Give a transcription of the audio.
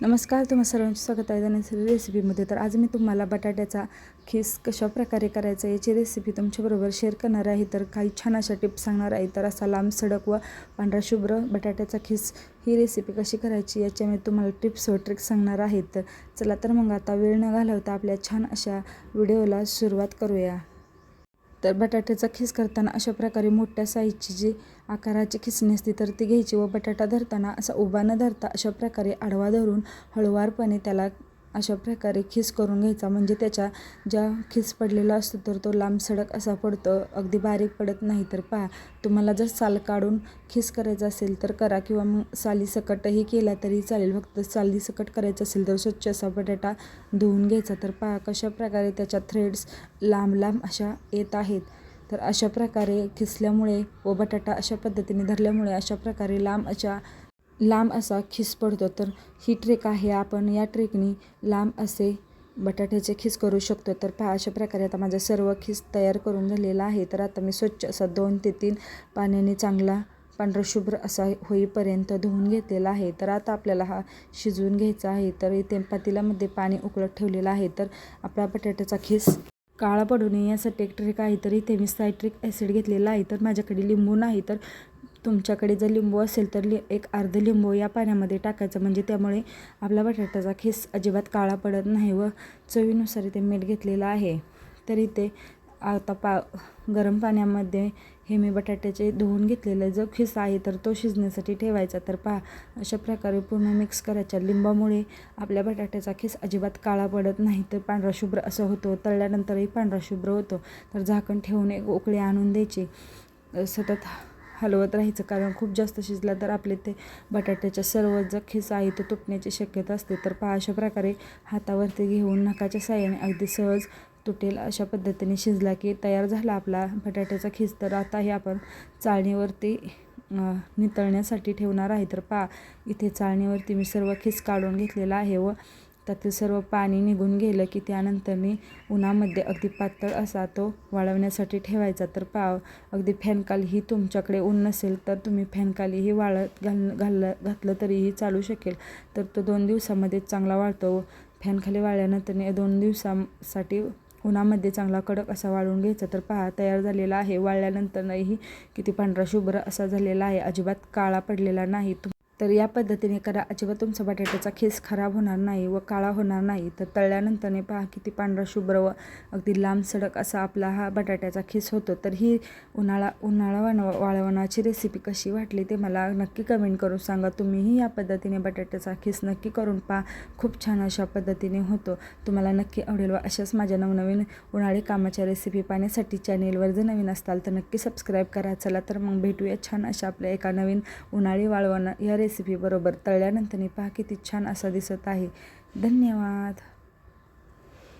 नमस्कार तुम्हा सर्वांचे स्वागत आहे त्यानंतर रेसिपीमध्ये तर आज मी तुम्हाला बटाट्याचा खीस कशा प्रकारे करायचा याची रेसिपी तुमच्याबरोबर शेअर करणार आहे. तर काही छान अशा टिप्स सांगणार आहे. तर असा लांब सडक व पांढरा शुभ्र बटाट्याचा खीस ही रेसिपी कशी करायची याच्या मी तुम्हाला टिप्स व ट्रिक्स सांगणार आहेत. तर चला तर मग आता वेळ न घालवता आपल्या छान अशा व्हिडिओला सुरुवात करूया. तर बटाट्याचा खीस करताना अशा प्रकारे मोठ्या साईजची जी आकाराची खिसणी असते तर ती घ्यायची व बटाटा धरताना असा उभा न धरता अशा प्रकारे आडवा धरून हळुवारपणे त्याला अशा प्रकारे खीस करून घ्यायचा. म्हणजे त्याच्या ज्या खीस पडलेला असतो तर तो लांब सडक असा पडतो. अगदी बारीक पडत नाही तर पहा. तुम्हाला जर साल काढून खीस करायचा असेल तर करा. किंवा मग सालीसकटही केला तरी चालेल. फक्त सालीसकट करायचं असेल तर स्वच्छ असा बटाटा धुवून घ्यायचा. तर पहा कशा प्रकारे त्याच्या थ्रेड्स लांब लांब अशा येत आहेत. तर अशा प्रकारे खिसल्यामुळे व बटाटा अशा पद्धतीने धरल्यामुळे अशा प्रकारे लांब अशा लांब असा खिस पडतो तर ही ट्रेक आहे. आपण या ट्रेकनी लांब असे बटाट्याचे खिस करू शकतो. तर पहा अशा प्रकारे आता माझा सर्व खिस तयार करून झालेला आहे. तर आता मी स्वच्छ असा दोन ते तीन पाण्याने चांगला पांढरा शुभ्र असा होईपर्यंत धुवून घेतलेला आहे. तर आता आपल्याला हा शिजवून घ्यायचा आहे. तर इथे पातेल्यामध्ये पाणी उकळत ठेवलेलं आहे. तर आपला बटाट्याचा खिस काळा पडू नये यासाठी एक ट्रिक आहे. तर इथे मी सायट्रिक ॲसिड घेतलेला आहे. तर माझ्याकडे लिंबू नाही. तर तुमच्याकडे जर लिंबू असेल तर लि एक अर्ध लिंबू या पाण्यामध्ये टाकायचं. म्हणजे त्यामुळे आपला बटाट्याचा खिस अजिबात काळा पडत नाही व चवीनुसार इथे मीठ घेतलेलं आहे. तर इथे आता पा गरम पाण्यामध्ये हे मी बटाट्याचे धुवून घेतलेलं जो खिस आहे तर तो शिजण्यासाठी ठेवायचा. तर पहा अशा प्रकारे पूर्ण मिक्स करायच्या. लिंबामुळे आपल्या बटाट्याचा खिस अजिबात काळा पडत नाही. तर पांढरा शुभ्र असं होतो. तळल्यानंतरही पांढरा शुभ्र होतो. तर झाकण ठेवून एक उकळी आणून द्यायची. सतत हलवत राहायचं. कारण खूप जास्त शिजला तर आपले ते बटाट्याच्या सर्व जो खिस आहे तो तुटण्याची शक्यता असते. तर पहा अशा प्रकारे हातावरती घेऊन नकाच्या साह्याने अगदी सहज तुटेल अशा पद्धतीने शिजला की तयार झाला आपला बटाट्याचा खिस. तर आता हे आपण चाळणीवरती नितळण्यासाठी ठेवणार आहे. तर पहा इथे चाळणीवरती मी सर्व खिस काढून घेतलेला आहे व त्यातील सर्व पाणी निघून गेलं की त्यानंतर मी उन्हामध्ये अगदी पातळ असा तो वाळवण्यासाठी ठेवायचा. तर पाव अगदी फॅनखालीही तुमच्याकडे ऊन नसेल तर तुम्ही फॅनखालीही वाळत घाल घाललं घातलं तरीही चालू शकेल. तर तो दोन दिवसामध्ये चांगला वाळतो. फॅनखाली वाळल्यानंतर दोन दिवसासाठी उन्हामध्ये चांगला कडक असा वाळून घ्यायचा. तर पहा तयार झालेला आहे. वाळल्यानंतरही किती पांढरा शुभ्र असा झालेला आहे. अजिबात काळा पडलेला नाही. तर या पद्धतीने करा. अजिबात तुमचा बटाट्याचा खीस खराब होणार नाही व काळा होणार नाही. तर तळल्यानंतरने पहा किती पांढरा शुभ्र व अगदी लांब सडक असा आपला हा बटाट्याचा खीस होतो. तर ही उन्हाळा उन्हाळा वाण वाळवणाची रेसिपी कशी वाटली ते मला नक्की कमेंट करून सांगा. तुम्हीही या पद्धतीने बटाट्याचा खीस नक्की करून पहा. खूप छान अशा पद्धतीने होतो. तुम्हाला नक्की आवडेल व अशाच माझ्या नवनवीन उन्हाळी कामाच्या रेसिपी पाहण्यासाठी चॅनेलवर जर नवीन असताल तर नक्की सबस्क्राईब करा. चला तर मग भेटूया छान अशा आपल्या एका नवीन उन्हाळी वाळवणं या रेसिपीबरोबर तळल्यानंतर पहा किती छान असा दिसत आहे. धन्यवाद.